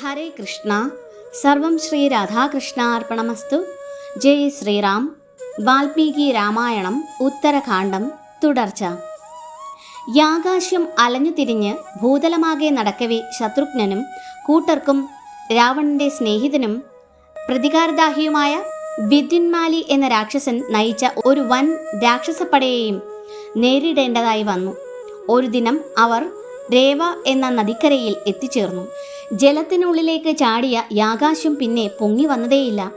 ഹരേ കൃഷ്ണ. സർവം ശ്രീ രാധാകൃഷ്ണാർപ്പണമസ്തു. ജയ് ശ്രീറാം. വാൽമീകി രാമായണം ഉത്തരകാണ്ഡം തുടർച്ച. യാകാശ്യം അലഞ്ഞു തിരിഞ്ഞ് ഭൂതലമാകെ നടക്കവേ ശത്രുഘ്നനും കൂട്ടർക്കും രാവണന്റെ സ്നേഹിതനും പ്രതികാരദാഹിയുമായ വിദ്യുന്മാലി എന്ന രാക്ഷസൻ നയിച്ച ഒരു വൻ രാക്ഷസപ്പടയെയും നേരിടേണ്ടതായി വന്നു. ഒരു ദിനം അവർ രേവ എന്ന നദിക്കരയിൽ എത്തിച്ചേർന്നു. ജലത്തിനുള്ളിലേക്ക് ചാടിയ യാകാശം പിന്നെ പൊങ്ങി വന്നതേയില്ല.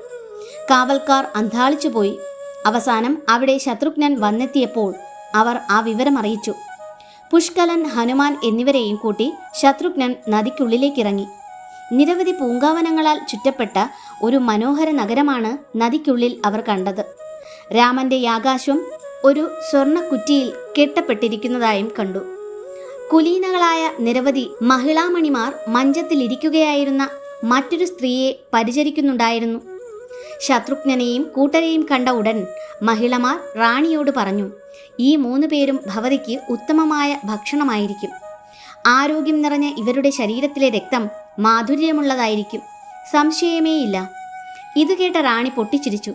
കാവൽക്കാർ അന്താളിച്ചുപോയി അവസാനം അവിടെ ശത്രുഘ്നൻ വന്നെത്തിയപ്പോൾ അവർ ആ വിവരം അറിയിച്ചു. പുഷ്കലൻ ഹനുമാൻ എന്നിവരെയും കൂട്ടി ശത്രുഘ്നൻ നദിക്കുള്ളിലേക്കിറങ്ങി. നിരവധി പൂങ്കാവനങ്ങളാൽ ചുറ്റപ്പെട്ട ഒരു മനോഹര നഗരമാണ് നദിക്കുള്ളിൽ അവർ കണ്ടത്. രാമന്റെ യാകാശം ഒരു സ്വർണക്കുറ്റിയിൽ കെട്ടപ്പെട്ടിരിക്കുന്നതായും കണ്ടു. കുലീനകളായ നിരവധി മഹിളാമണിമാർ മഞ്ചത്തിലിരിക്കുകയായിരുന്ന മറ്റൊരു സ്ത്രീയെ പരിചരിക്കുന്നുണ്ടായിരുന്നു. ശത്രുഘ്നെയും കൂട്ടരെയും കണ്ട ഉടൻ മഹിളമാർ റാണിയോട് പറഞ്ഞു ഈ മൂന്ന് പേരും ഭവതിക്ക് ഉത്തമമായ ഭക്ഷണമായിരിക്കും. ആരോഗ്യം നിറഞ്ഞ ഇവരുടെ ശരീരത്തിലെ രക്തം മാധുര്യമുള്ളതായിരിക്കും. സംശയമേയില്ല. ഇത് കേട്ട റാണി പൊട്ടിച്ചിരിച്ചു.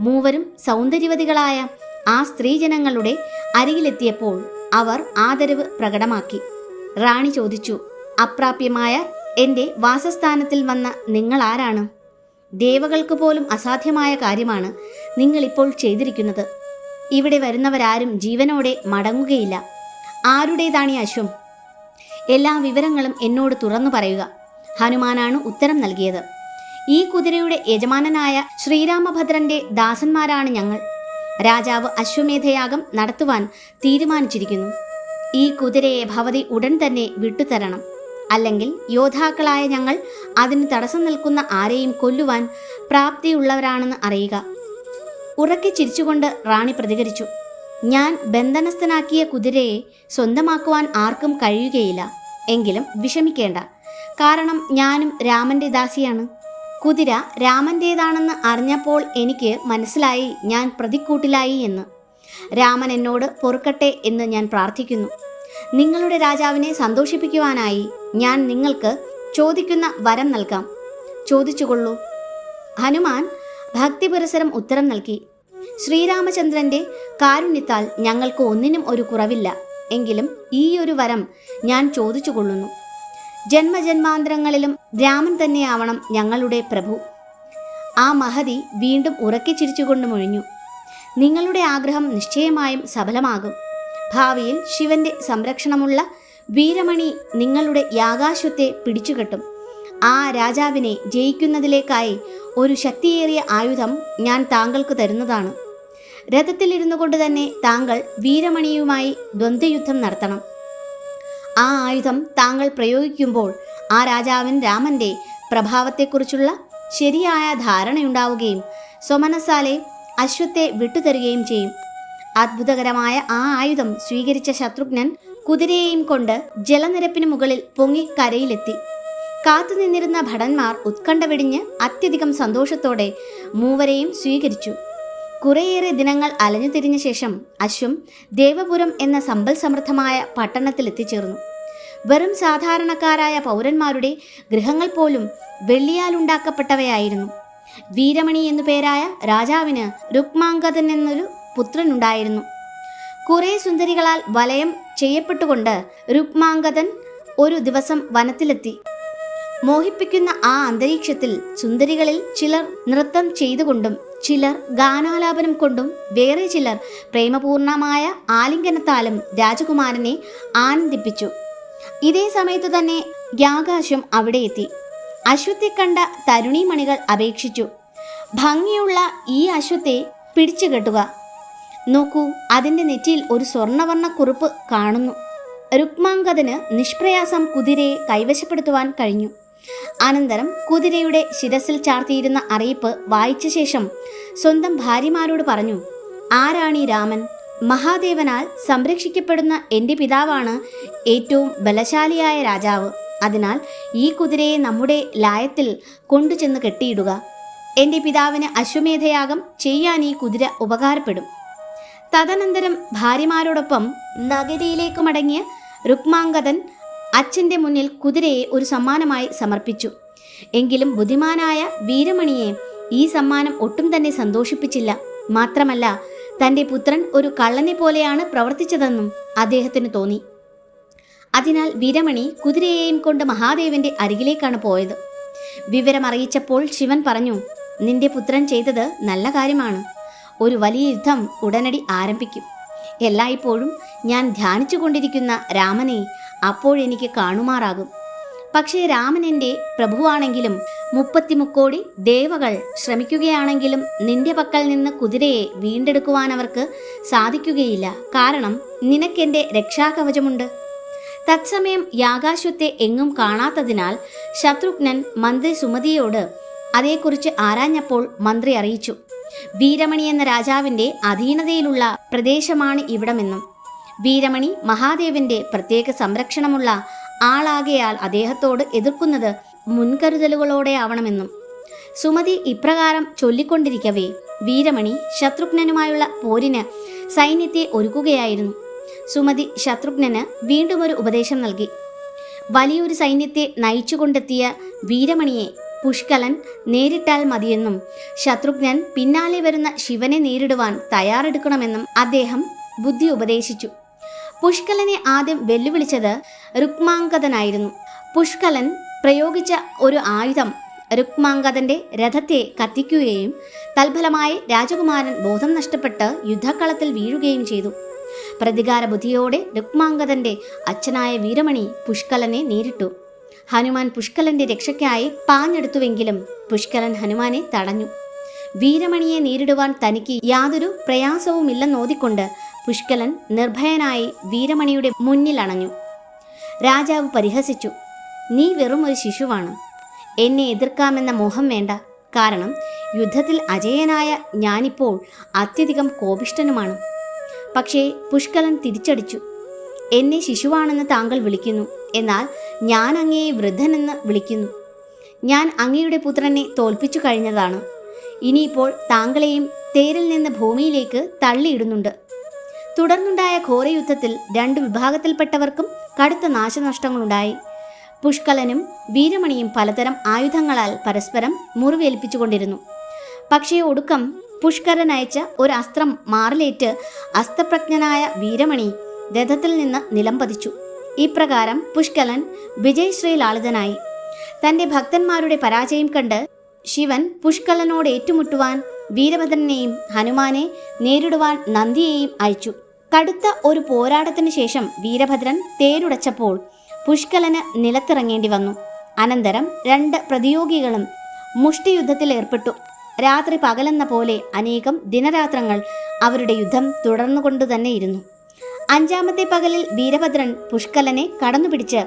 മൂവരും സൗന്ദര്യവതികളായ ആ സ്ത്രീജനങ്ങളുടെ അരികിലെത്തിയപ്പോൾ അവർ ആദരവ് പ്രകടമാക്കി. റാണി ചോദിച്ചു അപ്രാപ്യമായ എന്റെ വാസസ്ഥാനത്തിൽ വന്ന നിങ്ങൾ ആരാണ്? ദേവകൾക്ക് പോലും അസാധ്യമായ കാര്യമാണ് നിങ്ങളിപ്പോൾ ചെയ്തിരിക്കുന്നത്. ഇവിടെ വരുന്നവരാരും ജീവനോടെ മടങ്ങുകയില്ല. ആരുടേതാണ് ഈ അശ്വം? എല്ലാ വിവരങ്ങളും എന്നോട് തുറന്നു പറയുക. ഹനുമാനാണ് ഉത്തരം നൽകിയത്. ഈ കുതിരയുടെ യജമാനനായ ശ്രീരാമഭദ്രന്റെ ദാസന്മാരാണ് ഞങ്ങൾ. രാജാവ് അശ്വമേധയാഗം നടത്തുവാൻ തീരുമാനിച്ചിരിക്കുന്നു. ഈ കുതിരയെ ഭവതി ഉടൻ തന്നെ വിട്ടുതരണം. അല്ലെങ്കിൽ യോദ്ധാക്കളായ ഞങ്ങൾ അതിന് തടസ്സം നിൽക്കുന്ന ആരെയും കൊല്ലുവാൻ പ്രാപ്തിയുള്ളവരാണെന്ന് അറിയുക. ഉറക്കി ചിരിച്ചുകൊണ്ട് റാണി പ്രതികരിച്ചു. ഞാൻ ബന്ധനസ്ഥനാക്കിയ കുതിരയെ സ്വന്തമാക്കുവാൻ ആർക്കും കഴിയുകയില്ല. എങ്കിലും വിഷമിക്കേണ്ട. കാരണം ഞാനും രാമന്റെ ദാസിയാണ്. കുതിര രാമന്റേതാണെന്ന് അറിഞ്ഞപ്പോൾ എനിക്ക് മനസ്സിലായി ഞാൻ പ്രതിക്കൂട്ടിലായി എന്ന്. രാമൻ എന്നോട് പൊറുക്കട്ടെ എന്ന് ഞാൻ പ്രാർത്ഥിക്കുന്നു. നിങ്ങളുടെ രാജാവിനെ സന്തോഷിപ്പിക്കുവാനായി ഞാൻ നിങ്ങൾക്ക് ചോദിക്കുന്ന വരം നൽകാം. ചോദിച്ചുകൊള്ളൂ. ഹനുമാൻ ഭക്തിപുരസരം ഉത്തരം നൽകി. ശ്രീരാമചന്ദ്രന്റെ കാരുണ്യത്താൽ ഞങ്ങൾക്ക് ഒന്നിനും ഒരു കുറവില്ല. എങ്കിലും ഈ ഒരു വരം ഞാൻ ചോദിച്ചുകൊള്ളുന്നു. ജന്മജന്മാന്തരങ്ങളിലും രാമൻ തന്നെയാവണം ഞങ്ങളുടെ പ്രഭു. ആ മഹതി വീണ്ടും ഉറക്കി ചിരിച്ചുകൊണ്ട് മൊഴിഞ്ഞു. നിങ്ങളുടെ ആഗ്രഹം നിശ്ചയമായും സഫലമാകും. ഭാവിയിൽ ശിവന്റെ സംരക്ഷണമുള്ള വീരമണി നിങ്ങളുടെ യാകാശ്വത്തെ പിടിച്ചുകെട്ടും. ആ രാജാവിനെ ജയിക്കുന്നതിലേക്കായി ഒരു ശക്തിയേറിയ ആയുധം ഞാൻ താങ്കൾക്ക് തരുന്നതാണ്. രഥത്തിലിരുന്നു കൊണ്ട് തന്നെ താങ്കൾ വീരമണിയുമായി ദ്വന്ദ്വയുദ്ധം നടത്തണം. ആ ആയുധം താങ്കൾ പ്രയോഗിക്കുമ്പോൾ ആ രാജാവിൻ രാമന്റെ പ്രഭാവത്തെക്കുറിച്ചുള്ള ശരിയായ ധാരണയുണ്ടാവുകയും സ്വമനസാലെ അശ്വത്തെ വിട്ടുതരികയും ചെയ്യും. അത്ഭുതകരമായ ആ ആയുധം സ്വീകരിച്ച ശത്രുഘ്നൻ കുതിരയെയും കൊണ്ട് ജലനിരപ്പിന് മുകളിൽ പൊങ്ങി കരയിലെത്തി. കാത്തുനിന്നിരുന്ന ഭടന്മാർ ഉത്കണ്ഠ വെടിഞ്ഞ് അത്യധികം സന്തോഷത്തോടെ മൂവരെയും സ്വീകരിച്ചു. കുറേയേറെ ദിനങ്ങൾ അലഞ്ഞു തിരിഞ്ഞ ശേഷം അശ്വം ദേവപുരം എന്ന സമ്പൽ സമൃദ്ധമായ പട്ടണത്തിലെത്തിച്ചേർന്നു. വെറും സാധാരണക്കാരായ പൗരന്മാരുടെ ഗൃഹങ്ങൾ പോലും വെള്ളിയാലുണ്ടാക്കപ്പെട്ടവയായിരുന്നു. വീരമണി എന്നു പേരായ രാജാവിന് രുക്മാങ്കതൻ എന്നൊരു പുത്രനുണ്ടായിരുന്നു. കുറേ സുന്ദരികളാൽ വലയം ചെയ്യപ്പെട്ടുകൊണ്ട് രുക്മാങ്കതൻ ഒരു ദിവസം വനത്തിലെത്തി. മോഹിപ്പിക്കുന്ന ആ അന്തരീക്ഷത്തിൽ സുന്ദരികളിൽ ചിലർ നൃത്തം ചെയ്തുകൊണ്ടും ചിലർ ഗാനാലാപനം കൊണ്ടും വേറെ ചിലർ പ്രേമപൂർണമായ ആലിംഗനത്താലും രാജകുമാരനെ ആനന്ദിപ്പിച്ചു. ഇതേ സമയത്തു തന്നെ യാകാശം അവിടെ എത്തി. അശ്വത്തെ കണ്ട തരുണീമണികൾ അപേക്ഷിച്ചു. ഭംഗിയുള്ള ഈ അശ്വത്തെ പിടിച്ചു കെട്ടുക. നോക്കൂ അതിന്റെ നെറ്റിയിൽ ഒരു സ്വർണവർണ കുറിപ്പ് കാണുന്നു. രുക്മാങ്കതിന് നിഷ്പ്രയാസം കുതിരയെ കൈവശപ്പെടുത്തുവാൻ കഴിഞ്ഞു. അനന്തരം കുതിരയുടെ ശിരസിൽ ചാർത്തിയിരുന്ന അറിയിപ്പ് വായിച്ച ശേഷം സ്വന്തം ഭാര്യമാരോട് പറഞ്ഞു ആരാണി രാമൻ? മഹാദേവനാൽ സംരക്ഷിക്കപ്പെടുന്ന എന്റെ പിതാവാണ് ഏറ്റവും ബലശാലിയായ രാജാവ്. അതിനാൽ ഈ കുതിരയെ നമ്മുടെ ലായത്തിൽ കൊണ്ടുചെന്ന് കെട്ടിയിടുക. എന്റെ പിതാവിന് അശ്വമേധയാഗം ചെയ്യാൻ ഈ കുതിര ഉപകാരപ്പെടും. തദനന്തരം ഭാര്യമാരോടൊപ്പം നഗരിയിലേക്ക് മടങ്ങിയ രുക്മാംഗതൻ അച്ഛന്റെ മുന്നിൽ കുതിരയെ ഒരു സമ്മാനമായി സമർപ്പിച്ചു. എങ്കിലും ബുദ്ധിമാനായ വീരമണിയെ ഈ സമ്മാനം ഒട്ടും തന്നെ സന്തോഷിപ്പിച്ചില്ല. മാത്രമല്ല തന്റെ പുത്രൻ ഒരു കള്ളനെ പോലെയാണ് പ്രവർത്തിച്ചതെന്നും അദ്ദേഹത്തിന് തോന്നി. അതിനാൽ വീരമണി കുതിരയെയും കൊണ്ട് മഹാദേവന്റെ അരികിലേക്കാണ് പോയത്. വിവരമറിയിച്ചപ്പോൾ ശിവൻ പറഞ്ഞു നിന്റെ പുത്രൻ ചെയ്തത് നല്ല കാര്യമാണ്. ഒരു വലിയ യുദ്ധം ഉടനടി ആരംഭിക്കും. എല്ലായ്പ്പോഴും ഞാൻ ധ്യാനിച്ചു കൊണ്ടിരിക്കുന്ന രാമനെ അപ്പോഴെനിക്ക് കാണുമാറാകും. പക്ഷേ രാമൻ എന്റെ പ്രഭുവാണെങ്കിലും മുപ്പത്തിമുക്കോടി ദേവകൾ ശ്രമിക്കുകയാണെങ്കിലും നിന്റെ പക്കൽ നിന്ന് കുതിരയെ വീണ്ടെടുക്കുവാനവർക്ക് സാധിക്കുകയില്ല. കാരണം നിനക്കെന്റെ രക്ഷാകവചമുണ്ട്. തത്സമയം യാകാശ്വത്തെ എങ്ങും കാണാത്തതിനാൽ ശത്രുഘ്നൻ മന്ത്രി സുമതിയോട് അതേക്കുറിച്ച് ആരാഞ്ഞപ്പോൾ മന്ത്രി അറിയിച്ചു. വീരമണി എന്ന രാജാവിന്റെ അധീനതയിലുള്ള പ്രദേശമാണ് ഇവിടമെന്നും വീരമണി മഹാദേവന്റെ പ്രത്യേക സംരക്ഷണമുള്ള ആളാകയാൽ അദ്ദേഹത്തോട് എതിർക്കുന്നത് മുൻകരുതലുകളോടെ ആവണമെന്നും. സുമതി ഇപ്രകാരം ചൊല്ലിക്കൊണ്ടിരിക്കവേ വീരമണി ശത്രുഘ്നനുമായുള്ള പോരിന് സൈന്യത്തെ ഒരുക്കുകയായിരുന്നു. സുമതി ശത്രുഘ്നന് വീണ്ടും ഒരു ഉപദേശം നൽകി. വലിയൊരു സൈന്യത്തെ നയിച്ചുകൊണ്ടെത്തിയ വീരമണിയെ പുഷ്കലൻ നേരിട്ടാൽ മതിയെന്നും ശത്രുഘ്നൻ പിന്നാലെ വരുന്ന ശിവനെ നേരിടുവാൻ തയ്യാറെടുക്കണമെന്നും അദ്ദേഹം ബുദ്ധി ഉപദേശിച്ചു. പുഷ്കലനെ ആദ്യം വെല്ലുവിളിച്ചത് രുക്മാങ്കതനായിരുന്നു പുഷ്കലൻ പ്രയോഗിച്ച ഒരു ആയുധം രുക്മാങ്കതന്റെ രഥത്തെ കത്തിക്കുകയും തൽഫലമായി രാജകുമാരൻ ബോധം നഷ്ടപ്പെട്ട് യുദ്ധക്കളത്തിൽ വീഴുകയും ചെയ്തു. പ്രതികാര ബുദ്ധിയോടെ രുക്മാങ്കതന്റെ അച്ഛനായ വീരമണി പുഷ്കലനെ നേരിട്ടു. ഹനുമാൻ പുഷ്കലന്റെ രക്ഷയ്ക്കായി പാഞ്ഞെടുത്തുവെങ്കിലും പുഷ്കലൻ ഹനുമാനെ തടഞ്ഞു. വീരമണിയെ നേരിടുവാൻ തനിക്ക് യാതൊരു പ്രയാസവുമില്ലെന്നോതിക്കൊണ്ട് പുഷ്കലൻ നിർഭയനായി വീരമണിയുടെ മുന്നിൽ അണഞ്ഞു. രാജാവ് പരിഹസിച്ചു. നീ വെറും ഒരു ശിശുവാണ്. എന്നെ എതിർക്കാമെന്ന മോഹം വേണ്ട. കാരണം യുദ്ധത്തിൽ അജയനായ ഞാനിപ്പോൾ അത്യധികം കോപിഷ്ടനുമാണ് പക്ഷേ പുഷ്കലൻ തിരിച്ചടിച്ചു. എന്നെ ശിശുവാണെന്ന് താങ്കൾ വിളിക്കുന്നു. എന്നാൽ ഞാൻ അങ്ങയെ വൃദ്ധനെന്ന് വിളിക്കുന്നു. ഞാൻ അങ്ങയുടെ പുത്രനെ തോൽപ്പിച്ചു കഴിഞ്ഞതാണ്. ഇനിയിപ്പോൾ താങ്കളെയും തേരിൽ നിന്ന് ഭൂമിയിലേക്ക് തള്ളിയിടുന്നുണ്ട്. തുടർന്നുണ്ടായ ഘോരയുദ്ധത്തിൽ രണ്ട് വിഭാഗത്തിൽപ്പെട്ടവർക്കും കടുത്ത നാശനഷ്ടങ്ങളുണ്ടായി. പുഷ്കലനും വീരമണിയും പലതരം ആയുധങ്ങളാൽ പരസ്പരം മുറിവേൽപ്പിച്ചുകൊണ്ടിരുന്നു. പക്ഷേ ഒടുക്കം പുഷ്കരൻ അയച്ച ഒരു അസ്ത്രം മാറിലേറ്റ് അസ്ത്രപ്രജ്ഞനായ വീരമണി രഥത്തിൽ നിന്ന് നിലംപതിച്ചു ഇപ്രകാരം പുഷ്കലൻ വിജയശ്രീ ലാളിതനായി തന്റെ ഭക്തന്മാരുടെ പരാജയം കണ്ട് ശിവൻ പുഷ്കലനോട് ഏറ്റുമുട്ടുവാൻ വീരഭദ്രനെയും ഹനുമാനെ നേരിടുവാൻ നന്ദിയെയും അയച്ചു. കടുത്ത ഒരു പോരാട്ടത്തിനു ശേഷം വീരഭദ്രൻ തേരുടച്ചപ്പോൾ പുഷ്കലന് നിലത്തിറങ്ങേണ്ടി വന്നു. അനന്തരം രണ്ട് പ്രതിയോഗികളും മുഷ്ടിയുദ്ധത്തിൽ ഏർപ്പെട്ടു. രാത്രി പകലെന്ന പോലെ അനേകം ദിനരാത്രങ്ങൾ അവരുടെ യുദ്ധം തുടർന്നുകൊണ്ടു തന്നെയിരുന്നു അഞ്ചാമത്തെ പകലിൽ വീരഭദ്രൻ പുഷ്കലനെ കടന്നുപിടിച്ച്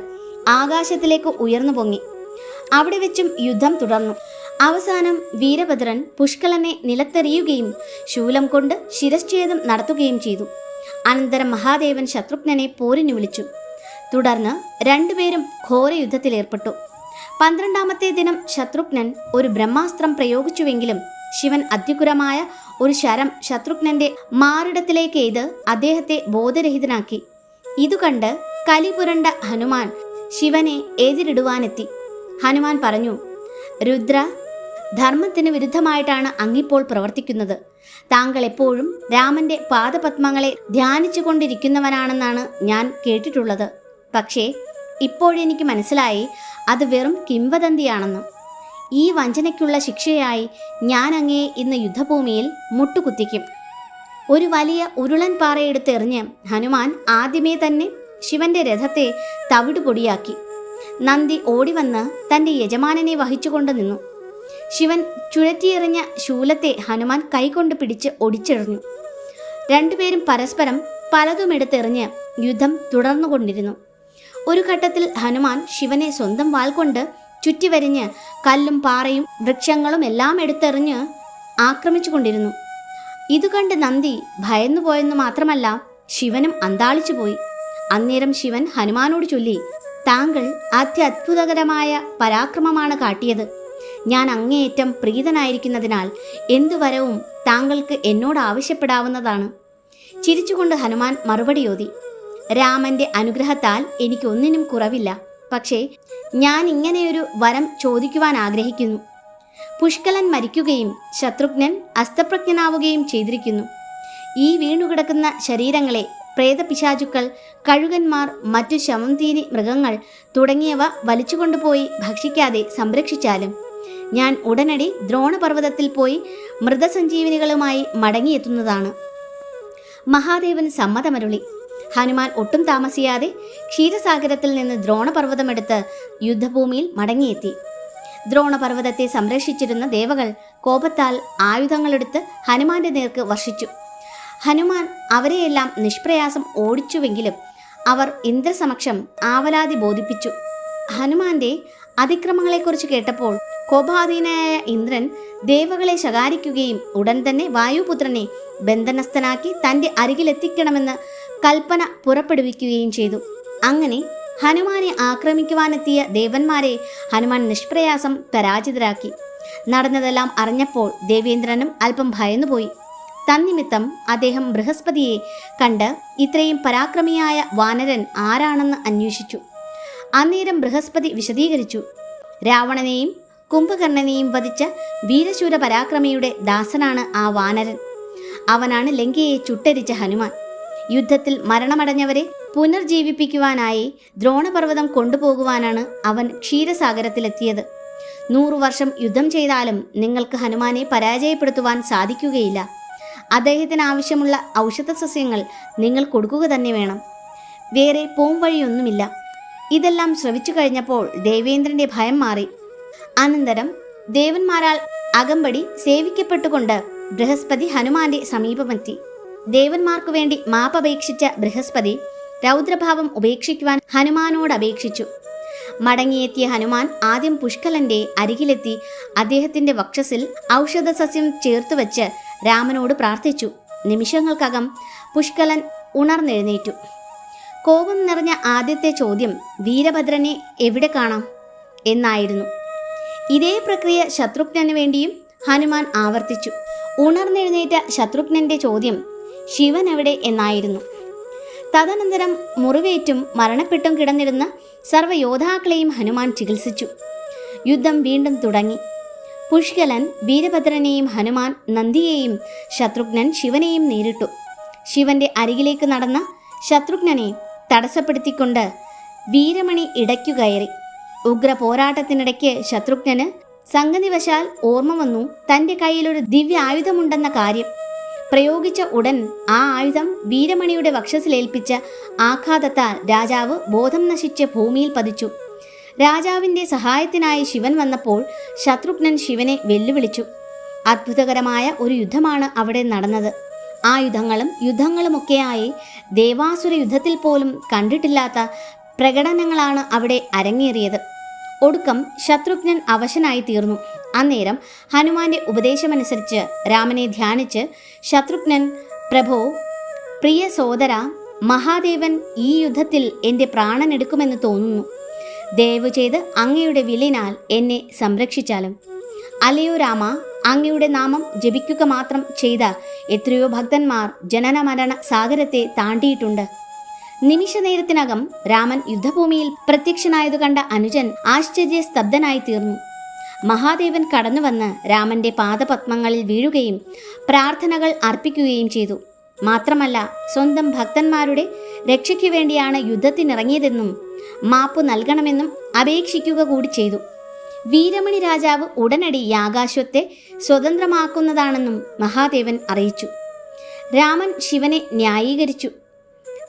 ആകാശത്തിലേക്ക് ഉയർന്നു പൊങ്ങി. അവിടെ വെച്ചും യുദ്ധം തുടർന്നു. അവസാനം വീരഭദ്രൻ പുഷ്കലനെ നിലത്തെറിയുകയും ശൂലം കൊണ്ട് ശിരശ്ഛേദം നടത്തുകയും ചെയ്തു. അനന്തരം മഹാദേവൻ ശത്രുഘ്നനെ പോരിന് വിളിച്ചു. തുടർന്ന് രണ്ടുപേരും ഘോരയുദ്ധത്തിലേർപ്പെട്ടു. പന്ത്രണ്ടാമത്തെ ദിനം ശത്രുഘ്നൻ ഒരു ബ്രഹ്മാസ്ത്രം പ്രയോഗിച്ചുവെങ്കിലും ശിവൻ അത്യുഗ്രമായ ഒരു ശരം ശത്രുഘ്നന്റെ മാറിടത്തിലേക്ക് എയ്ത് അദ്ദേഹത്തെ ബോധരഹിതനാക്കി. ഇതുകണ്ട് കലിപുരണ്ട ഹനുമാൻ ശിവനെ എതിരിടുവാനെത്തി. ഹനുമാൻ പറഞ്ഞു രുദ്ര ധർമ്മത്തിന് വിരുദ്ധമായിട്ടാണ് അങ്ങിപ്പോൾ പ്രവർത്തിക്കുന്നത്. താങ്കൾ എപ്പോഴും രാമന്റെ പാദപത്മങ്ങളെ ധ്യാനിച്ചു കൊണ്ടിരിക്കുന്നവനാണെന്നാണ് ഞാൻ കേട്ടിട്ടുള്ളത്. പക്ഷേ ഇപ്പോഴെനിക്ക് മനസ്സിലായി അത് വെറും കിംവദന്തിയാണെന്ന്. ഈ വഞ്ചനയ്ക്കുള്ള ശിക്ഷയായി ഞാൻ അങ്ങേ ഇന്ന് യുദ്ധഭൂമിയിൽ മുട്ടുകുത്തിക്കും. ഒരു വലിയ ഉരുളൻ പാറയെടുത്തെറിഞ്ഞ് ഹനുമാൻ ആദ്യമേ തന്നെ ശിവന്റെ രഥത്തെ തവിടുപൊടിയാക്കി. നന്ദി ഓടിവന്ന് തന്റെ യജമാനനെ വഹിച്ചുകൊണ്ട് നിന്നു. ശിവൻ ചുഴറ്റിയെറിഞ്ഞ ശൂലത്തെ ഹനുമാൻ കൈകൊണ്ട് പിടിച്ച് ഒടിച്ചെറിഞ്ഞു. രണ്ടുപേരും പരസ്പരം പലതും എടുത്തെറിഞ്ഞ് യുദ്ധം തുടർന്നുകൊണ്ടിരുന്നു. ഒരു ഘട്ടത്തിൽ ഹനുമാൻ ശിവനെ സ്വന്തം വാൾ കൊണ്ട് ചുറ്റിവരിഞ്ഞ് കല്ലും പാറയും വൃക്ഷങ്ങളും എല്ലാം എടുത്തെറിഞ്ഞ് ആക്രമിച്ചു കൊണ്ടിരുന്നു ഇതു കണ്ട് നന്ദി ഭയന്നു പോയെന്ന് മാത്രമല്ല ശിവനും അന്താളിച്ചുപോയി അന്നേരം ശിവൻ ഹനുമാനോട് ചൊല്ലി താങ്കൾ അത്യത്ഭുതകരമായ പരാക്രമമാണ് കാട്ടിയത്. ഞാൻ അങ്ങേയറ്റം പ്രീതനായിരിക്കുന്നതിനാൽ എന്തുവരവും താങ്കൾക്ക് എന്നോട് ആവശ്യപ്പെടാവുന്നതാണ്. ചിരിച്ചുകൊണ്ട് ഹനുമാൻ മറുപടി ഓതി രാമന്റെ അനുഗ്രഹത്താൽ എനിക്കൊന്നിനും കുറവില്ല. പക്ഷേ ഞാൻ ഇങ്ങനെയൊരു വരം ചോദിക്കുവാൻ ആഗ്രഹിക്കുന്നു. പുഷ്കലൻ മരിക്കുകയും ശത്രുഘ്നൻ അസ്തപ്രജ്ഞനാവുകയും ചെയ്തിരിക്കുന്നു. ഈ വീണുകിടക്കുന്ന ശരീരങ്ങളെ പ്രേതപിശാചുക്കൾ കഴുകന്മാർ മറ്റു ശവംതീനി മൃഗങ്ങൾ തുടങ്ങിയവ വലിച്ചുകൊണ്ടുപോയി ഭക്ഷിക്കാതെ സംരക്ഷിച്ചാലും ഞാൻ ഉടനടി ദ്രോണപർവതത്തിൽ പോയി മൃതസഞ്ജീവനികളുമായി മടങ്ങിയെത്തുന്നതാണ്. മഹാദേവൻ സമ്മതമരുളി. ഹനുമാൻ ഒട്ടും താമസിയാതെ ക്ഷീരസാഗരത്തിൽ നിന്ന് ദ്രോണപർവതമെടുത്ത് യുദ്ധഭൂമിയിൽ മടങ്ങിയെത്തി. ദ്രോണപർവതത്തെ സംരക്ഷിച്ചിരുന്ന ദേവകൾ കോപത്താൽ ആയുധങ്ങളെടുത്ത് ഹനുമാന്റെ നേർക്ക് വർഷിച്ചു. ഹനുമാൻ അവരെയെല്ലാം നിഷ്പ്രയാസം ഓടിച്ചുവെങ്കിലും അവർ ഇന്ദ്രസമക്ഷം ആവലാതി ബോധിപ്പിച്ചു. ഹനുമാന്റെ അതിക്രമങ്ങളെക്കുറിച്ച് കേട്ടപ്പോൾ കോപാധീനായ ഇന്ദ്രൻ ദേവകളെ ശകാരിക്കുകയും ഉടൻ തന്നെ വായുപുത്രനെ ബന്ധനസ്ഥനാക്കി തന്റെ അരികിലെത്തിക്കണമെന്ന് കൽപ്പന പുറപ്പെടുവിക്കുകയും ചെയ്തു. അങ്ങനെ ഹനുമാനെ ആക്രമിക്കുവാനെത്തിയ ദേവന്മാരെ ഹനുമാൻ നിഷ്പ്രയാസം പരാജിതരാക്കി. നടന്നതെല്ലാം അറിഞ്ഞപ്പോൾ ദേവേന്ദ്രനും അല്പം ഭയന്നുപോയി. തന്നിമിത്തം അദ്ദേഹം ബൃഹസ്പതിയെ കണ്ട് ഇത്രയും പരാക്രമിയായ വാനരൻ ആരാണെന്ന് അന്വേഷിച്ചു. അന്നേരം ബൃഹസ്പതി വിശദീകരിച്ചു. രാവണനെയും കുംഭകർണനെയും വധിച്ച വീരശൂര പരാക്രമിയുടെ ദാസനാണ് ആ വാനരൻ. അവനാണ് ലങ്കയെ ചുട്ടരിച്ച ഹനുമാൻ. യുദ്ധത്തിൽ മരണമടഞ്ഞവരെ പുനർജീവിപ്പിക്കുവാനായി ദ്രോണപർവതം കൊണ്ടുപോകുവാനാണ് അവൻ ക്ഷീരസാഗരത്തിലെത്തിയത്. നൂറു വർഷം യുദ്ധം ചെയ്താലും നിങ്ങൾക്ക് ഹനുമാനെ പരാജയപ്പെടുത്തുവാൻ സാധിക്കുകയില്ല. അദ്ദേഹത്തിന് ആവശ്യമുള്ള ഔഷധ സസ്യങ്ങൾ നിങ്ങൾ കൊടുക്കുക തന്നെ വേണം. വേറെ പോം വഴിയൊന്നുമില്ല ഇതെല്ലാം ശ്രവിച്ചു കഴിഞ്ഞപ്പോൾ ദേവേന്ദ്രന്റെ ഭയം മാറി. അനന്തരം ദേവന്മാരാൽ അകമ്പടി സേവിക്കപ്പെട്ടുകൊണ്ട് ബൃഹസ്പതി ഹനുമാന്റെ സമീപമെത്തി. ദേവന്മാർക്കു വേണ്ടി മാപ്പപേക്ഷിച്ച ബൃഹസ്പതി രൗദ്രഭാവം ഉപേക്ഷിക്കുവാൻ ഹനുമാനോട് അപേക്ഷിച്ചു. മടങ്ങിയെത്തിയ ഹനുമാൻ ആദ്യം പുഷ്കലന്റെ അരികിലെത്തി അദ്ദേഹത്തിന്റെ വക്ഷസിൽ ഔഷധ സസ്യം ചേർത്തുവച്ച് രാമനോട് പ്രാർത്ഥിച്ചു. നിമിഷങ്ങൾക്കകം പുഷ്കലൻ ഉണർന്നെഴുന്നേറ്റു. കോപം നിറഞ്ഞ ആദ്യത്തെ ചോദ്യം വീരഭദ്രനെ എവിടെ കാണാം എന്നായിരുന്നു. ഇതേ പ്രക്രിയ ശത്രുഘ്നന് വേണ്ടിയും ഹനുമാൻ ആവർത്തിച്ചു. ഉണർന്നെഴുന്നേറ്റ ശത്രുഘ്നന്റെ ചോദ്യം ശിവൻ എവിടെ എന്നായിരുന്നു. തദനന്തരം മുറിവേറ്റും മരണപ്പെട്ടും കിടന്നിരുന്ന സർവയോദ്ധാക്കളെയും ഹനുമാൻ ചികിത്സിച്ചു. യുദ്ധം വീണ്ടും തുടങ്ങി. പുഷ്കലൻ വീരഭദ്രനെയും ഹനുമാൻ നന്ദിയെയും ശത്രുഘ്നൻ ശിവനെയും നേരിട്ടു. ശിവന്റെ അരികിലേക്ക് നടന്ന ശത്രുഘ്നനെ തടസ്സപ്പെടുത്തിക്കൊണ്ട് വീരമണി ഇടയ്ക്കു കയറി. ഉഗ്ര പോരാട്ടത്തിനിടയ്ക്ക് ശത്രുഘ്നന് സംഗതിവശാൽ ഓർമ്മ വന്നു തന്റെ കയ്യിലൊരു ദിവ്യ ആയുധമുണ്ടെന്ന കാര്യം. പ്രയോഗിച്ച ഉടൻ ആ ആയുധം വീരമണിയുടെ വക്ഷസിലേൽപ്പിച്ച ആഘാതത്താൽ രാജാവ് ബോധം നശിച്ച് ഭൂമിയിൽ പതിച്ചു. രാജാവിന്റെ സഹായത്തിനായി ശിവൻ വന്നപ്പോൾ ശത്രുഘ്നൻ ശിവനെ വെല്ലുവിളിച്ചു. അത്ഭുതകരമായ ഒരു യുദ്ധമാണ് അവിടെ നടന്നത്. ആയുധങ്ങളും യുദ്ധങ്ങളുമൊക്കെയായി ദേവാസുര യുദ്ധത്തിൽ പോലും കണ്ടിട്ടില്ലാത്ത പ്രകടനങ്ങളാണ് അവിടെ അരങ്ങേറിയത്. ഒടുക്കം ശത്രുഘ്നൻ അവശനായി തീർന്നു. അന്നേരം ഹനുമാന്റെ ഉപദേശമനുസരിച്ച് രാമനെ ധ്യാനിച്ച് ശത്രുഘ്നൻ പ്രഭോ പ്രിയ സോദര മഹാദേവൻ ഈ യുദ്ധത്തിൽ എന്റെ പ്രാണനെടുക്കുമെന്ന് തോന്നുന്നു. ദയവ് ചെയ്ത് അങ്ങയുടെ വില്ലിനാൽ എന്നെ സംരക്ഷിച്ചാലും. അലയോ രാമ അങ്ങയുടെ നാമം ജപിക്കുക മാത്രം ചെയ്ത എത്രയോ ഭക്തന്മാർ ജനന മരണ സാഗരത്തെ താണ്ടിയിട്ടുണ്ട്. നിമിഷ നേരത്തിനകം രാമൻ യുദ്ധഭൂമിയിൽ പ്രത്യക്ഷനായതു കണ്ട അനുജൻ ആശ്ചര്യ സ്തബ്ധനായി തീർന്നു. മഹാദേവൻ കടന്നുവന്ന് രാമന്റെ പാദപത്മങ്ങളിൽ വീഴുകയും പ്രാർത്ഥനകൾ അർപ്പിക്കുകയും ചെയ്തു. മാത്രമല്ല സ്വന്തം ഭക്തന്മാരുടെ രക്ഷയ്ക്കു വേണ്ടിയാണ് യുദ്ധത്തിനിറങ്ങിയതെന്നും മാപ്പ് നൽകണമെന്നും അപേക്ഷിക്കുക കൂടി ചെയ്തു. വീരമണി രാജാവ് ഉടനടി യാകാശ്വത്തെ സ്വതന്ത്രമാക്കുന്നതാണെന്നും മഹാദേവൻ അറിയിച്ചു. രാമൻ ശിവനെ ന്യായീകരിച്ചു.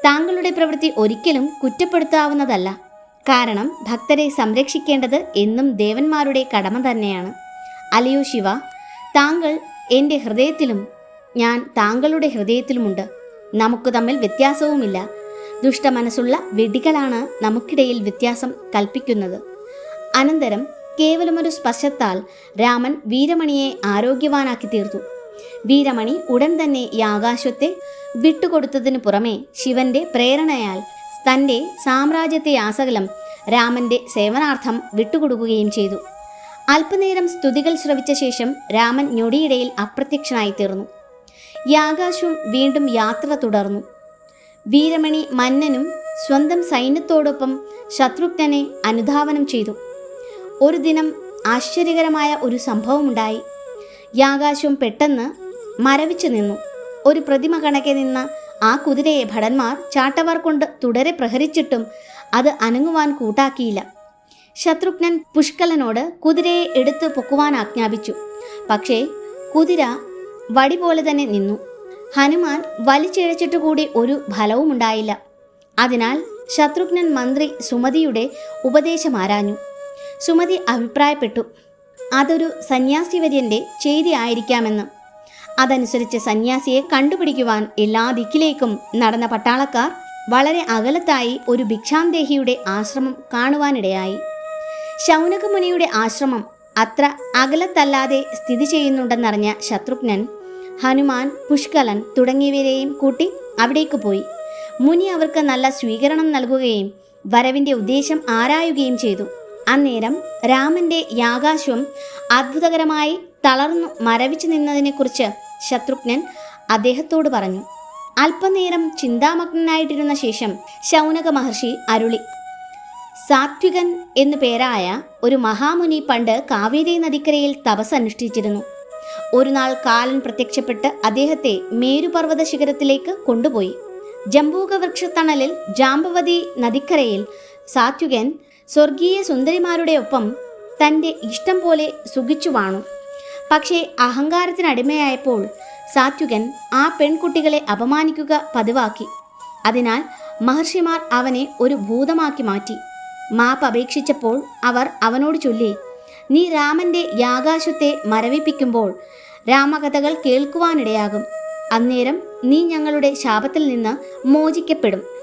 താങ്കളുടെ പ്രവൃത്തി ഒരിക്കലും കുറ്റപ്പെടുത്താവുന്നതല്ല. കാരണം ഭക്തരെ സംരക്ഷിക്കേണ്ടത് എന്നും ദേവന്മാരുടെ കടമ തന്നെയാണ്. അലയോ ശിവ താങ്കൾ എന്റെ ഹൃദയത്തിലും ഞാൻ താങ്കളുടെ ഹൃദയത്തിലുമുണ്ട്. നമുക്ക് തമ്മിൽ വ്യത്യാസവുമില്ല. ദുഷ്ടമനസ്സുള്ള വെടികളാണ് നമുക്കിടയിൽ വ്യത്യാസം കൽപ്പിക്കുന്നത്. അനന്തരം കേവലമൊരു സ്പർശത്താൽ രാമൻ വീരമണിയെ ആരോഗ്യവാനാക്കി തീർത്തു. വീരമണി ഉടൻ തന്നെ യാകാശത്തെ വിട്ടുകൊടുത്തതിനു പുറമെ ശിവന്റെ പ്രേരണയാൽ തന്റെ സാമ്രാജ്യത്തെ ആസകലം രാമന്റെ സേവനാർത്ഥം വിട്ടുകൊടുക്കുകയും ചെയ്തു. അല്പനേരം സ്തുതികൾ ശ്രവിച്ച ശേഷം രാമൻ ഞൊടിയിടയിൽ അപ്രത്യക്ഷനായി തീർന്നു. യാകാശവും വീണ്ടും യാത്ര തുടർന്നു. വീരമണി മന്നനും സ്വന്തം സൈന്യത്തോടൊപ്പം ശത്രുഘ്നനെ അനുധാവനം ചെയ്തു. ഒരു ദിനം ആശ്ചര്യകരമായ ഒരു സംഭവമുണ്ടായി. യാകാശം പെട്ടെന്ന് മരവിച്ചു നിന്നു. ഒരു പ്രതിമ കണക്കെ നിന്ന ആ കുതിരയെ ഭടന്മാർ ചാട്ടവാർ കൊണ്ട് തുടരെ പ്രഹരിച്ചിട്ടും അത് അനങ്ങുവാൻ കൂട്ടാക്കിയില്ല. ശത്രുഘ്നൻ പുഷ്കലനോട് കുതിരയെ എടുത്ത് പൊക്കുവാൻ ആജ്ഞാപിച്ചു. പക്ഷേ കുതിര വടി പോലെ തന്നെ നിന്നു. ഹനുമാൻ വലിച്ചിഴച്ചിട്ട് കൂടി ഒരു ഫലവുമുണ്ടായില്ല. അതിനാൽ ശത്രുഘ്നൻ മന്ത്രി സുമതിയുടെ ഉപദേശം ആരാഞ്ഞു. സുമതി അഭിപ്രായപ്പെട്ടു. അതൊരു സന്യാസിവര്യന്റെ ചെയ്തി ആയിരിക്കാമെന്ന് അതനുസരിച്ച് സന്യാസിയെ കണ്ടുപിടിക്കുവാൻ എല്ലാ ദിക്കിലേക്കും നടന്ന പട്ടാളക്കാർ വളരെ അകലത്തായി ഒരു ഭിക്ഷാന്തേഹിയുടെ ആശ്രമം കാണുവാനിടയായി. ശൗനകമുനിയുടെ ആശ്രമം അത്ര അകലത്തല്ലാതെ സ്ഥിതി ചെയ്യുന്നുണ്ടെന്നറിഞ്ഞ ശത്രുഘ്നൻ ഹനുമാൻ പുഷ്കലൻ തുടങ്ങിയവരെയും കൂട്ടി അവിടേക്ക് പോയി. മുനി അവർക്ക് നല്ല സ്വീകരണം നൽകുകയും വരവിന്റെ ഉദ്ദേശം ആരായുകയും ചെയ്തു. അന്നേരം രാമന്റെ യാകാശവും അത്ഭുതകരമായി തളർന്നു മരവിച്ചു നിന്നതിനെക്കുറിച്ച് ശത്രുഘ്നൻ അദ്ദേഹത്തോട് പറഞ്ഞു അല്പനേരം ചിന്താമഗ്നായിട്ടിരുന്ന ശേഷം ശൗനക മഹർഷി അരുളി സാത്വികൻ എന്നു പേരായ ഒരു മഹാമുനി പണ്ട് കാവേരി നദിക്കരയിൽ തപസ് അനുഷ്ഠിച്ചിരുന്നു. ഒരു നാൾ കാലൻ പ്രത്യക്ഷപ്പെട്ട് അദ്ദേഹത്തെ മേരുപർവത ശിഖരത്തിലേക്ക് കൊണ്ടുപോയി. ജംബൂക വൃക്ഷത്തണലിൽ ജാമ്പവതി നദിക്കരയിൽ സാത്വികൻ സ്വർഗീയ സുന്ദരിമാരുടെ ഒപ്പം തന്റെ ഇഷ്ടം പോലെ സുഖിച്ചു വാണു. പക്ഷേ അഹങ്കാരത്തിനടിമയായപ്പോൾ സാത്വികൻ ആ പെൺകുട്ടികളെ അപമാനിക്കുക പതിവാക്കി. അതിനാൽ മഹർഷിമാർ അവനെ ഒരു ഭൂതമാക്കി മാറ്റി. മാപ്പ് അപേക്ഷിച്ചപ്പോൾ അവർ അവനോട് ചൊല്ലി നീ രാമന്റെ യാകാശത്തെ മരവിപ്പിക്കുമ്പോൾ രാമകഥകൾ കേൾക്കുവാനിടയാകും. അന്നേരം നീ ഞങ്ങളുടെ ശാപത്തിൽ നിന്ന് മോചിക്കപ്പെടും.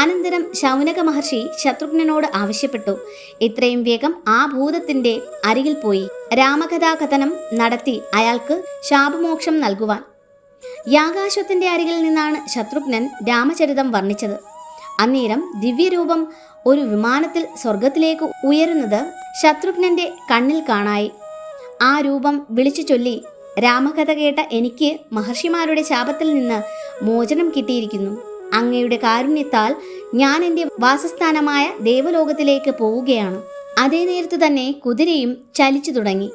അനന്തരം ശൗനക മഹർഷി ശത്രുഘ്നനോട് ആവശ്യപ്പെട്ടു. ഇത്രയും വേഗം ആ ഭൂതത്തിന്റെ അരികിൽ പോയി രാമകഥാകഥനം നടത്തി അയാൾക്ക് ശാപമോക്ഷം നൽകുവാൻ. യാകാശത്തിന്റെ അരികിൽ നിന്നാണ് ശത്രുഘ്നൻ രാമചരിതം വർണിച്ചത്. അന്നേരം ദിവ്യരൂപം ഒരു വിമാനത്തിൽ സ്വർഗത്തിലേക്ക് ഉയരുന്നത് ശത്രുഘ്നന്റെ കണ്ണിൽ കാണായി. ആ രൂപം വിളിച്ചു ചൊല്ലി രാമകഥ കേട്ട എനിക്ക് മഹർഷിമാരുടെ ശാപത്തിൽ നിന്ന് മോചനം കിട്ടിയിരിക്കുന്നു. അങ്ങയുടെ കാരുണ്യത്താൽ ഞാൻ എന്റെ വാസസ്ഥാനമായ ദേവലോകത്തിലേക്ക് പോവുകയാണ്. അതേ നേരത്തു തന്നെ കുതിരയും ചലിച്ചു തുടങ്ങി.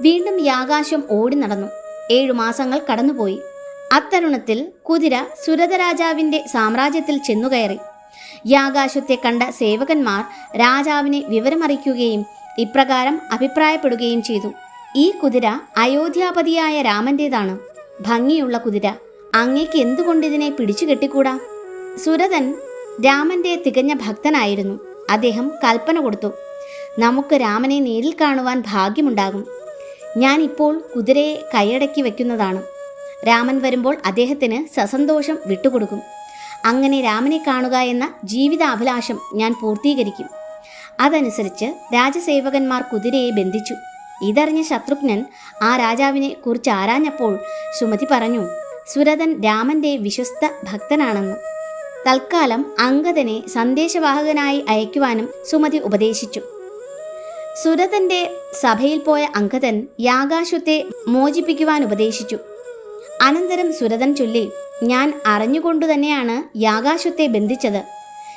വീണ്ടും യാകാശം ഓടി നടന്നു. ഏഴു മാസങ്ങൾ കടന്നുപോയി. അത്തരുണത്തിൽ കുതിര സുരതരാജാവിന്റെ സാമ്രാജ്യത്തിൽ ചെന്നുകയറി. യാകാശത്തെ കണ്ട സേവകന്മാർ രാജാവിനെ വിവരമറിയിക്കുകയും ഇപ്രകാരം അഭിപ്രായപ്പെടുകയും ചെയ്തു. ഈ കുതിര അയോധ്യാപതിയായ രാമന്റേതാണ്. ഭംഗിയുള്ള കുതിര. അങ്ങേക്ക് എന്തുകൊണ്ട് ഇതിനെ പിടിച്ചു കെട്ടിക്കൂടാ? സുരതൻ രാമന്റെ തികഞ്ഞ ഭക്തനായിരുന്നു. അദ്ദേഹം കൽപ്പന കൊടുത്തു. നമുക്ക് രാമനെ നേരിൽ കാണുവാൻ ഭാഗ്യമുണ്ടാകും. ഞാൻ ഇപ്പോൾ കുതിരയെ കൈയടക്കി വയ്ക്കുന്നതാണ് രാമൻ വരുമ്പോൾ അദ്ദേഹത്തിന് സസന്തോഷം വിട്ടുകൊടുക്കും. അങ്ങനെ രാമനെ കാണുക എന്ന ജീവിതാഭിലാഷം ഞാൻ പൂർത്തീകരിക്കും. അതനുസരിച്ച് രാജസേവകന്മാർ കുതിരയെ ബന്ധിച്ചു. ഇതറിഞ്ഞ ശത്രുഘ്നൻ ആ രാജാവിനെ കുറിച്ച് ആരാഞ്ഞപ്പോൾ സുമതി പറഞ്ഞു സുരതൻ രാമന്റെ വിശ്വസ്ത ഭക്തനാണെന്ന്. തൽക്കാലം അങ്കദനെ സന്ദേശവാഹകനായി അയക്കുവാനും സുമതി ഉപദേശിച്ചു. സുരതന്റെ സഭയിൽ പോയ അങ്കദൻ യാകാശത്തെ മോചിപ്പിക്കുവാൻ ഉപദേശിച്ചു. അനന്തരം സുരതൻ ചൊല്ലി ഞാൻ അറിഞ്ഞുകൊണ്ടു തന്നെയാണ് യാകാശത്തെ ബന്ധിച്ചത്.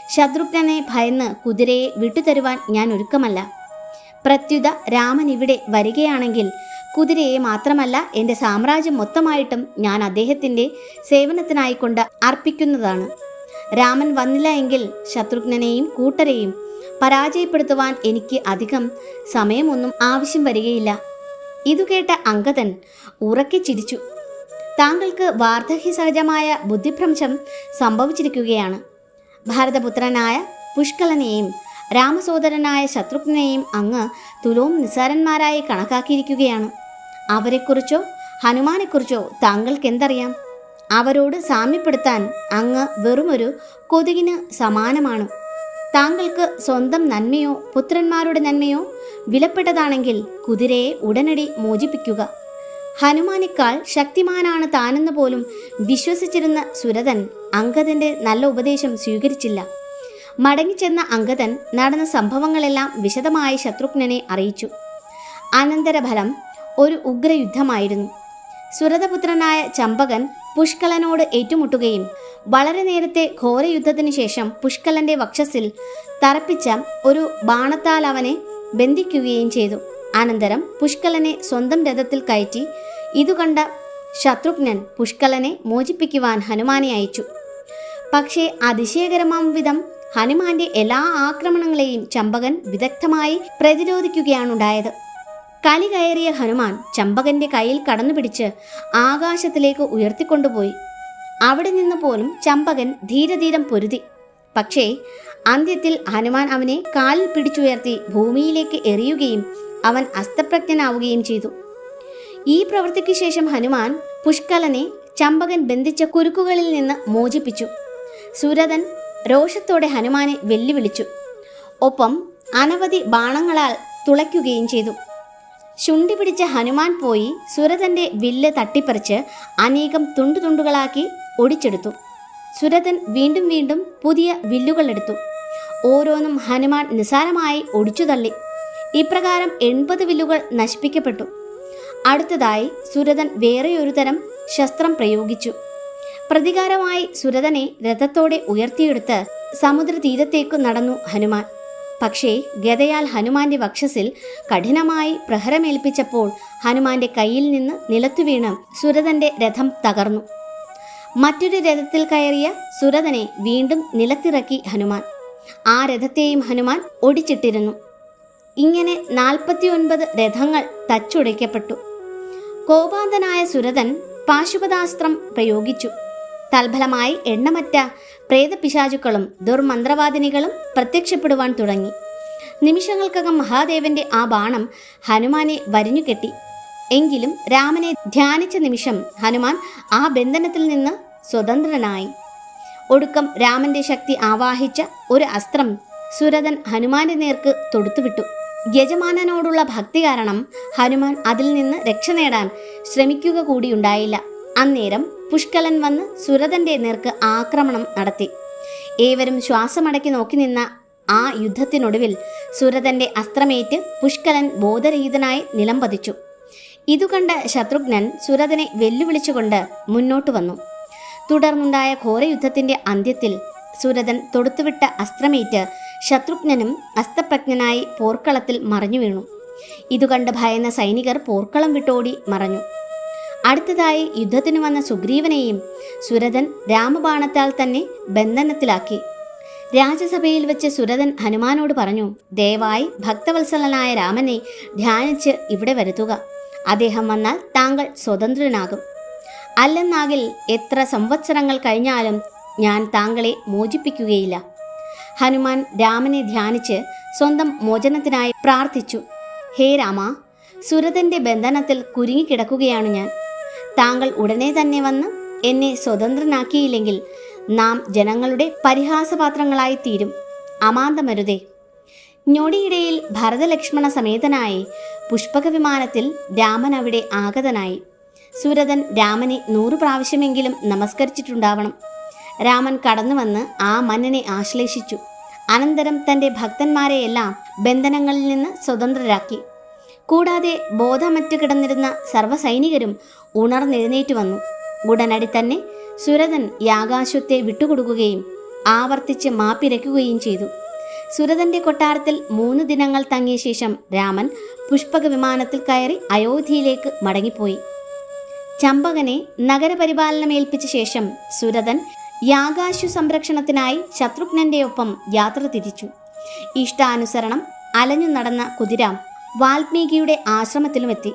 ശത്രുഘ്നനെ ഭയന്ന് കുതിരയെ വിട്ടുതരുവാൻ ഞാൻ ഒരുക്കമല്ല. പ്രത്യുത രാമൻ ഇവിടെ വരികയാണെങ്കിൽ കുതിരയെ മാത്രമല്ല എന്റെ സാമ്രാജ്യം മൊത്തമായിട്ടും ഞാൻ അദ്ദേഹത്തിന്റെ സേവനത്തിനായിക്കൊണ്ട് അർപ്പിക്കുന്നതാണ്. രാമൻ വന്നില്ല എങ്കിൽ ശത്രുഘ്നെയും കൂട്ടരെയും പരാജയപ്പെടുത്തുവാൻ എനിക്ക് അധികം സമയമൊന്നും ആവശ്യം വരികയില്ല. ഇതു കേട്ട അങ്കദൻ ഉറക്കെ ചിരിച്ചു. താങ്കൾക്ക് വാർദ്ധക്യ സഹജമായ ബുദ്ധിഭ്രംശം സംഭവിച്ചിരിക്കുകയാണ്. ഭാരതപുത്രനായ പുഷ്കലനെയും രാമസോദരനായ ശത്രുഘ്നെയും അങ്ങ് തുലവും നിസ്സാരന്മാരായി കണക്കാക്കിയിരിക്കുകയാണ്. അവരെക്കുറിച്ചോ ഹനുമാനെക്കുറിച്ചോ താങ്കൾക്ക് എന്തറിയാം അവരോട് സാമ്യപ്പെടുത്താൻ അങ്ങ് വെറുമൊരു കൊതുകിന് സമാനമാണ്. താങ്കൾക്ക് സ്വന്തം നന്മയോ പുത്രന്മാരുടെ നന്മയോ വിലപ്പെട്ടതാണെങ്കിൽ കുതിരയെ ഉടനടി മോചിപ്പിക്കുക. ഹനുമാനേക്കാൾ ശക്തിമാനാണ് താനെന്ന് പോലും വിശ്വസിച്ചിരുന്ന സുരതൻ അങ്കദന്റെ നല്ല ഉപദേശം സ്വീകരിച്ചില്ല. മടങ്ങിച്ചെന്ന അങ്കദൻ നടന്ന സംഭവങ്ങളെല്ലാം വിശദമായി ശത്രുഘ്നനെ അറിയിച്ചു. അനന്തരഫലം ഒരു ഉഗ്രയുദ്ധമായിരുന്നു. സുരതപുത്രനായ ചമ്പകൻ പുഷ്കലനോട് ഏറ്റുമുട്ടുകയും വളരെ നേരത്തെ ഘോരയുദ്ധത്തിനു ശേഷം പുഷ്കലന്റെ വക്ഷസിൽ തറപ്പിച്ച ഒരു ബാണത്താൽ അവനെ ബന്ധിക്കുകയും ചെയ്തു. അനന്തരം പുഷ്കലനെ സ്വന്തം രഥത്തിൽ കയറ്റി ഇതുകണ്ട ശത്രുഘ്നൻ പുഷ്കലനെ മോചിപ്പിക്കുവാൻ ഹനുമാനെ അയച്ചു. പക്ഷേ അതിശയകരമാം വിധം ഹനുമാന്റെ എല്ലാ ആക്രമണങ്ങളെയും ചമ്പകൻ വിദഗ്ധമായി പ്രതിരോധിക്കുകയാണുണ്ടായത്. കലി കയറിയ ഹനുമാൻ ചമ്പകന്റെ കയ്യിൽ കടന്നുപിടിച്ച് ആകാശത്തിലേക്ക് ഉയർത്തിക്കൊണ്ടുപോയി. അവിടെ നിന്ന് പോലും ചമ്പകൻ ധീരധീരം പൊരുതി. പക്ഷേ അന്ത്യത്തിൽ ഹനുമാൻ അവനെ കാലിൽ പിടിച്ചുയർത്തി ഭൂമിയിലേക്ക് എറിയുകയും അവൻ അസ്തപ്രജ്ഞനാവുകയും ചെയ്തു. ഈ പ്രവൃത്തിക്ക് ശേഷം ഹനുമാൻ പുഷ്കലനെ ചമ്പകൻ ബന്ധിച്ച കുരുക്കുകളിൽ നിന്ന് മോചിപ്പിച്ചു. സുരതൻ രോഷത്തോടെ ഹനുമാനെ വെല്ലുവിളിച്ചു. ഒപ്പം അനവധി ബാണങ്ങളാൽ തുളയ്ക്കുകയും ചെയ്തു. ശുണ്ടി പിടിച്ച ഹനുമാൻ പോയി സുരതന്റെ വില്ല് തട്ടിപ്പറിച്ച് അനേകം തുണ്ടു തുണ്ടുകളാക്കി ഒടിച്ചെടുത്തു. സുരതൻ വീണ്ടും വീണ്ടും പുതിയ വില്ലുകൾ എടുത്തു ഓരോന്നും ഹനുമാൻ നിസാരമായി ഒടിച്ചു തള്ളി. ഇപ്രകാരം എൺപത് വില്ലുകൾ നശിപ്പിക്കപ്പെട്ടു. അടുത്തതായി സുരതൻ വേറെയൊരു തരം ശസ്ത്രം പ്രയോഗിച്ചു. പ്രതികാരമായി സുരതനെ രഥത്തോടെ ഉയർത്തിയെടുത്ത് സമുദ്രതീരത്തേക്കു നടന്നു ഹനുമാൻ. പക്ഷേ ഗതയാൽ ഹനുമാന്റെ വക്ഷസിൽ കഠിനമായി പ്രഹരമേൽപ്പിച്ചപ്പോൾ ഹനുമാന്റെ കയ്യിൽ നിന്ന് നിലത്തു വീണ് സുരതന്റെ രഥം തകർന്നു. മറ്റൊരു രഥത്തിൽ കയറിയ സുരതനെ വീണ്ടും നിലത്തിറക്കി ഹനുമാൻ. ആ രഥത്തെയും ഹനുമാൻ ഒടിച്ചിട്ടിരുന്നു. ഇങ്ങനെ നാൽപ്പത്തിയൊൻപത് രഥങ്ങൾ തച്ചുടയ്ക്കപ്പെട്ടു. കോപാന്തനായ സുരതൻ പാശുപതാസ്ത്രം പ്രയോഗിച്ചു. തൽഫലമായി എണ്ണമറ്റ പ്രേതപിശാചുക്കളും ദുർമന്ത്രവാദിനികളും പ്രത്യക്ഷപ്പെടുവാൻ തുടങ്ങി. നിമിഷങ്ങൾക്കകം മഹാദേവന്റെ ആ ബാണം ഹനുമാനെ വരിഞ്ഞുകെട്ടി. എങ്കിലും രാമനെ ധ്യാനിച്ച നിമിഷം ഹനുമാൻ ആ ബന്ധനത്തിൽ നിന്ന് സ്വതന്ത്രനായി. ഒടുക്കം രാമന്റെ ശക്തി ആവാഹിച്ച ഒരു അസ്ത്രം സുരതൻ ഹനുമാന്റെ നേർക്ക് തൊടുത്തുവിട്ടു. യജമാനനോടുള്ള ഭക്തി കാരണം ഹനുമാൻ അതിൽ നിന്ന് രക്ഷ നേടാൻ ശ്രമിക്കുക കൂടിയുണ്ടായില്ല അന്നേരം പുഷ്കലൻ വന്ന് സുരതന്റെ നേർക്ക് ആക്രമണം നടത്തി. ഏവരും ശ്വാസമടക്കി നോക്കി നിന്ന ആ യുദ്ധത്തിനൊടുവിൽ സുരതന്റെ അസ്ത്രമേറ്റ് പുഷ്കലൻ ബോധരഹിതനായി നിലംപതിച്ചു ഇതുകണ്ട ശത്രുഘ്നൻ സുരതനെ വെല്ലുവിളിച്ചുകൊണ്ട് മുന്നോട്ട് വന്നു. തുടർന്നുണ്ടായ ഘോരയുദ്ധത്തിന്റെ അന്ത്യത്തിൽ സുരതൻ തൊടുത്തുവിട്ട അസ്ത്രമേറ്റ് ശത്രുഘ്നനും അസ്തപ്രജ്ഞനായി പോർക്കളത്തിൽ മറിഞ്ഞു വീണു ഇതുകണ്ട് ഭയന്ന സൈനികർ പോർക്കളം വിട്ടോടി മറഞ്ഞു. അടുത്തതായി യുദ്ധത്തിന് വന്ന സുഗ്രീവനെയും സുരതൻ രാമബാണത്താൽ തന്നെ ബന്ധനത്തിലാക്കി. രാജ്യസഭയിൽ വെച്ച് സുരതൻ ഹനുമാനോട് പറഞ്ഞു ദയവായി ഭക്തവത്സലനായ രാമനെ ധ്യാനിച്ച് ഇവിടെ വരുത്തുക. അദ്ദേഹം വന്നാൽ താങ്കൾ സ്വതന്ത്രനാകും. അല്ലെന്നാകിൽ എത്ര സംവത്സരങ്ങൾ കഴിഞ്ഞാലും ഞാൻ താങ്കളെ മോചിപ്പിക്കുകയില്ല. ഹനുമാൻ രാമനെ ധ്യാനിച്ച് സ്വന്തം മോചനത്തിനായി പ്രാർത്ഥിച്ചു. ഹേ രാമ സുരതന്റെ ബന്ധനത്തിൽ കുരുങ്ങിക്കിടക്കുകയാണ് ഞാൻ. താങ്കൾ ഉടനെ തന്നെ വന്ന് എന്നെ സ്വതന്ത്രനാക്കിയില്ലെങ്കിൽ നാം ജനങ്ങളുടെ പരിഹാസപാത്രങ്ങളായി തീരും. അമാന്തമരുതേ. ഞൊടിയിടയിൽ ഭരതലക്ഷ്മണ സമേതനായി പുഷ്പക വിമാനത്തിൽ രാമൻ അവിടെ ആഗതനായി. സുരതൻ രാമനെ നൂറു പ്രാവശ്യമെങ്കിലും നമസ്കരിച്ചിട്ടുണ്ടാവണം. രാമൻ കടന്നു വന്ന് ആ മന്നനെ ആശ്ലേഷിച്ചു. അനന്തരം തന്റെ ഭക്തന്മാരെയെല്ലാം ബന്ധനങ്ങളിൽ നിന്ന് സ്വതന്ത്രരാക്കി. കൂടാതെ ബോധമറ്റ് കിടന്നിരുന്ന സർവസൈനികരും ഉണർന്നെഴുന്നേറ്റ് വന്നു. ഉടനടി തന്നെ സുരതൻ യാകാശ്വത്തെ വിട്ടുകൊടുക്കുകയും ആവർത്തിച്ച് മാപ്പിരയ്ക്കുകയും ചെയ്തു. സുരതന്റെ കൊട്ടാരത്തിൽ മൂന്ന് ദിനങ്ങൾ തങ്ങിയ ശേഷം രാമൻ പുഷ്പക വിമാനത്തിൽ കയറി അയോധ്യയിലേക്ക് മടങ്ങിപ്പോയി. ചമ്പകനെ നഗരപരിപാലനം ഏൽപ്പിച്ച ശേഷം സുരതൻ യാഗാശു സംരക്ഷണത്തിനായി ശത്രുഘ്നന്റെ ഒപ്പം യാത്ര തിരിച്ചു. ഇഷ്ടാനുസരണം അലഞ്ഞു നടന്ന കുതിര വാൽമീകിയുടെ ആശ്രമത്തിലുമെത്തി.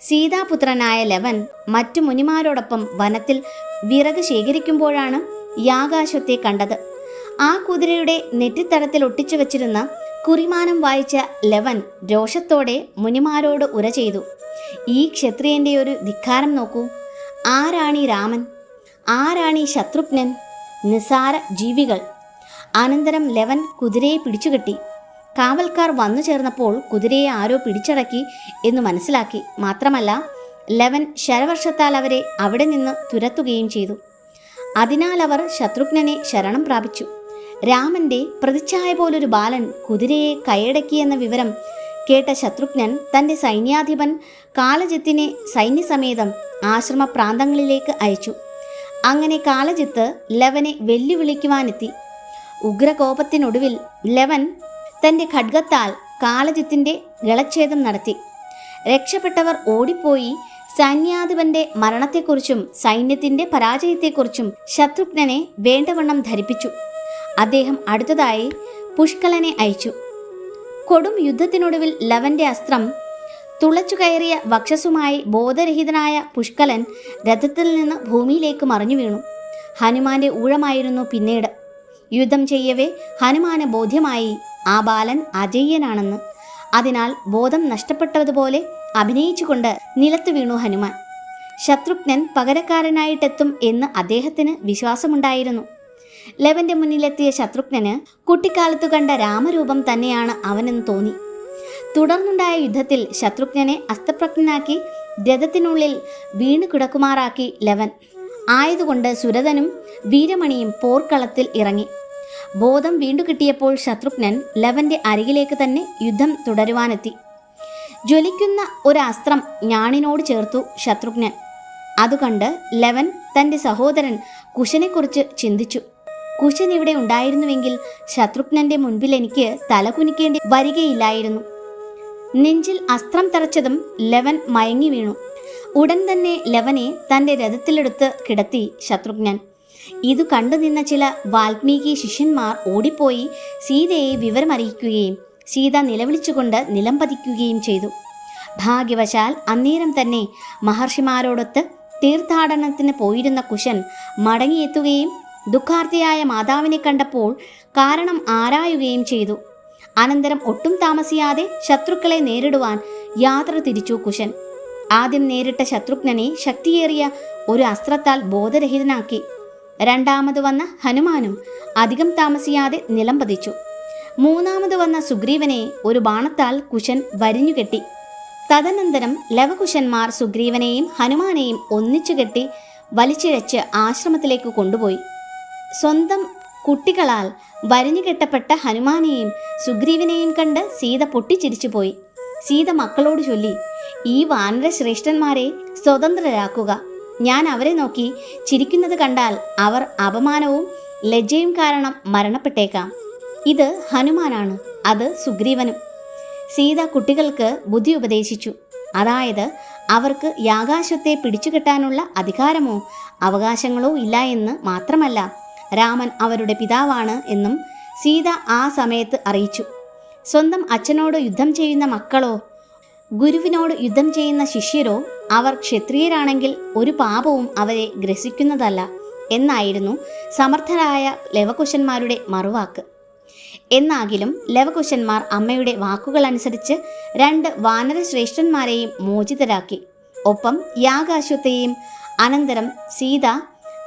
സീതാപുത്രനായ ലവൻ മറ്റു മുനിമാരോടൊപ്പം വനത്തിൽ വിറക് ശേഖരിക്കുമ്പോഴാണ് യാഗാശ്വത്തെ കണ്ടത്. ആ കുതിരയുടെ നെറ്റിത്തടത്തിൽ ഒട്ടിച്ചു വച്ചിരുന്ന കുറിമാനം വായിച്ച ലവൻ രോഷത്തോടെ മുനിമാരോട് ഉര ചെയ്തു. ഈ ക്ഷത്രിയന്റെ ഒരു ധിക്കാരം നോക്കൂ. ആരാണി രാമൻ? ആരാണി ശത്രുഘ്നൻ? നിസാര ജീവികൾ. അനന്തരം ലവൻ കുതിരയെ പിടിച്ചുകെട്ടി. കാവൽക്കാർ വന്നു ചേർന്നപ്പോൾ കുതിരയെ ആരോ പിടിച്ചടക്കി എന്ന് മനസ്സിലാക്കി. മാത്രമല്ല ലവൻ ശരവർഷത്താൽ അവരെ അവിടെ നിന്ന് തുരത്തുകയും ചെയ്തു. അതിനാൽ അവർ ശത്രുഘ്നനെ ശരണം പ്രാപിച്ചു. രാമന്റെ പ്രതിച്ഛായ പോലൊരു ബാലൻ കുതിരയെ കൈയടക്കിയെന്ന വിവരം കേട്ട ശത്രുഘ്നൻ തന്റെ സൈന്യാധിപൻ കാലജിത്തിനെ സൈന്യസമേതം ആശ്രമ പ്രാന്തങ്ങളിലേക്ക് അയച്ചു. അങ്ങനെ കാലജിത്ത് ലവനെ വെല്ലുവിളിക്കുവാനെത്തി. ഉഗ്രകോപത്തിനൊടുവിൽ ലവൻ തന്റെ ഖഡ്ഗത്താൽ കാളജിത്തിന്റെ ഗളച്ഛേദം നടത്തി. രക്ഷപ്പെട്ടവർ ഓടിപ്പോയി സൈന്യാധിപന്റെ മരണത്തെക്കുറിച്ചും സൈന്യത്തിന്റെ പരാജയത്തെക്കുറിച്ചും ശത്രുഘ്നനെ വേണ്ടവണ്ണം ധരിപ്പിച്ചു. അദ്ദേഹം അടുത്തതായി പുഷ്കലനെ അയച്ചു. കൊടും യുദ്ധത്തിനൊടുവിൽ ലവന്റെ അസ്ത്രം തുളച്ചു കയറിയ വക്ഷസുമായി ബോധരഹിതനായ പുഷ്കലൻ രഥത്തിൽ നിന്ന് ഭൂമിയിലേക്ക് മറിഞ്ഞു വീണു ഹനുമാന്റെ ഊഴമായിരുന്നു പിന്നീട്. യുദ്ധം ചെയ്യവേ ഹനുമാന് ബോധ്യമായി ആ ബാലൻ അജയ്യനാണെന്ന്. അതിനാൽ ബോധം നഷ്ടപ്പെട്ടതുപോലെ അഭിനയിച്ചുകൊണ്ട് നിലത്തു വീണു ഹനുമാൻ. ശത്രുഘ്നൻ പകരക്കാരനായിട്ടെത്തും എന്ന് അദ്ദേഹത്തിന് വിശ്വാസമുണ്ടായിരുന്നു. ലവന്റെ മുന്നിലെത്തിയ ശത്രുഘ്നന് കുട്ടിക്കാലത്തു കണ്ട രാമരൂപം തന്നെയാണ് അവനെന്ന് തോന്നി. തുടർന്നുണ്ടായ യുദ്ധത്തിൽ ശത്രുഘ്നനെ അസ്തപ്രജ്ഞനാക്കി രഥത്തിനുള്ളിൽ വീണു കിടക്കുമാറാക്കി ലവൻ. ആയതുകൊണ്ട് സുരതനും വീരമണിയും പോർക്കളത്തിൽ ഇറങ്ങി. ബോധം വീണ്ടു കിട്ടിയപ്പോൾ ശത്രുഘ്നൻ ലവന്റെ അരികിലേക്ക് തന്നെ യുദ്ധം തുടരുവാനെത്തി. ജ്വലിക്കുന്ന ഒരു അസ്ത്രം ഞാണിനോട് ചേർത്തു ശത്രുഘ്നൻ. അതുകണ്ട് ലവൻ തന്റെ സഹോദരൻ കുശനെക്കുറിച്ച് ചിന്തിച്ചു. കുശൻ ഇവിടെ ഉണ്ടായിരുന്നുവെങ്കിൽ ശത്രുഘ്നന്റെ മുൻപിൽ എനിക്ക് തലകുനിക്കേണ്ടി വരികയില്ലായിരുന്നു. നെഞ്ചിൽ അസ്ത്രം തറച്ചതും ലവൻ മയങ്ങി വീണു. ഉടൻ തന്നെ ലവനെ തന്റെ രഥത്തിലെടുത്ത് കിടത്തി ശത്രുഘ്നൻ. ഇതു കണ്ടു നിന്ന ചില വാൽമീകി ശിഷ്യന്മാർ ഓടിപ്പോയി സീതയെ വിവരമറിയിക്കുകയും സീത നിലവിളിച്ചുകൊണ്ട് നിലംപതിക്കുകയും ചെയ്തു. ഭാഗ്യവശാൽ അന്നേരം തന്നെ മഹർഷിമാരോടൊത്ത് തീർത്ഥാടനത്തിന് പോയിരുന്ന കുശൻ മടങ്ങിയെത്തുകയും ദുഃഖാർത്ഥിയായ മാതാവിനെ കണ്ടപ്പോൾ കാരണം ആരായുകയും ചെയ്തു. അനന്തരം ഒട്ടും താമസിയാതെ ശത്രുക്കളെ നേരിടുവാൻ യാത്ര തിരിച്ചു കുശൻ. ആദ്യം നേരിട്ട ശത്രുഘ്നനെ ശക്തിയേറിയ ഒരു അസ്ത്രത്താൽ ബോധരഹിതനാക്കി. രണ്ടാമത് വന്ന ഹനുമാനും അധികം താമസിയാതെ നിലം പതിച്ചു. മൂന്നാമത് വന്ന സുഗ്രീവനെ ഒരു ബാണത്താൽ കുശൻ വരിഞ്ഞുകെട്ടി തദനന്തരം ലവകുശന്മാർ സുഗ്രീവനെയും ഹനുമാനെയും ഒന്നിച്ചു കെട്ടി വലിച്ചിഴച്ച് ആശ്രമത്തിലേക്ക് കൊണ്ടുപോയി. സ്വന്തം കുട്ടികളാൽ വരിഞ്ഞുകെട്ടപ്പെട്ട ഹനുമാനെയും സുഗ്രീവനെയും കണ്ട് സീത പൊട്ടിച്ചിരിച്ചുപോയി സീത മക്കളോട് ചൊല്ലി ഈ വാനര ശ്രേഷ്ഠന്മാരെ സ്വതന്ത്രരാക്കുക. ഞാൻ അവരെ നോക്കി ചിരിക്കുന്നത് കണ്ടാൽ അവർ അപമാനവും ലജ്ജയും കാരണം മരണപ്പെട്ടേക്കാം. ഇത് ഹനുമാനാണ് അത് സുഗ്രീവനും. സീത കുട്ടികൾക്ക് ബുദ്ധി ഉപദേശിച്ചു. അതായത് അവർക്ക് യാകാശത്തെ പിടിച്ചുകെട്ടാനുള്ള അധികാരമോ അവകാശങ്ങളോ ഇല്ല എന്ന് മാത്രമല്ല രാമൻ അവരുടെ പിതാവാണ് എന്നും സീത ആ സമയത്ത് അറിയിച്ചു. സ്വന്തം അച്ഛനോട് യുദ്ധം ചെയ്യുന്ന മക്കളോ ഗുരുവിനോട് യുദ്ധം ചെയ്യുന്ന ശിഷ്യരോ അവർ ക്ഷത്രിയരാണെങ്കിൽ ഒരു പാപവും അവരെ ഗ്രസിക്കുന്നതല്ല എന്നായിരുന്നു സമർത്ഥരായ ലവകുശന്മാരുടെ മറുവാക്ക്. എന്നാകിലും ലവകുശന്മാർ അമ്മയുടെ വാക്കുകൾ അനുസരിച്ച് രണ്ട് വാനരശ്രേഷ്ഠന്മാരെയും മോചിതരാക്കി. ഒപ്പം യാഗാശ്വത്തെയും അനന്തരം സീത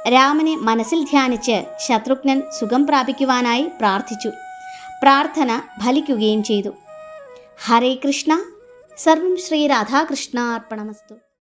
രാമനെ മനസ്സിൽ ധ്യാനിച്ച് ശത്രുഘ്നൻ സുഖം പ്രാപിക്കുവാനായി പ്രാർത്ഥിച്ചു. പ്രാർത്ഥന ഫലിക്കുകയും ചെയ്തു. ഹരേ കൃഷ്ണ. സർവം ശ്രീ രാധാകൃഷ്ണ അർപ്പണമസ്തു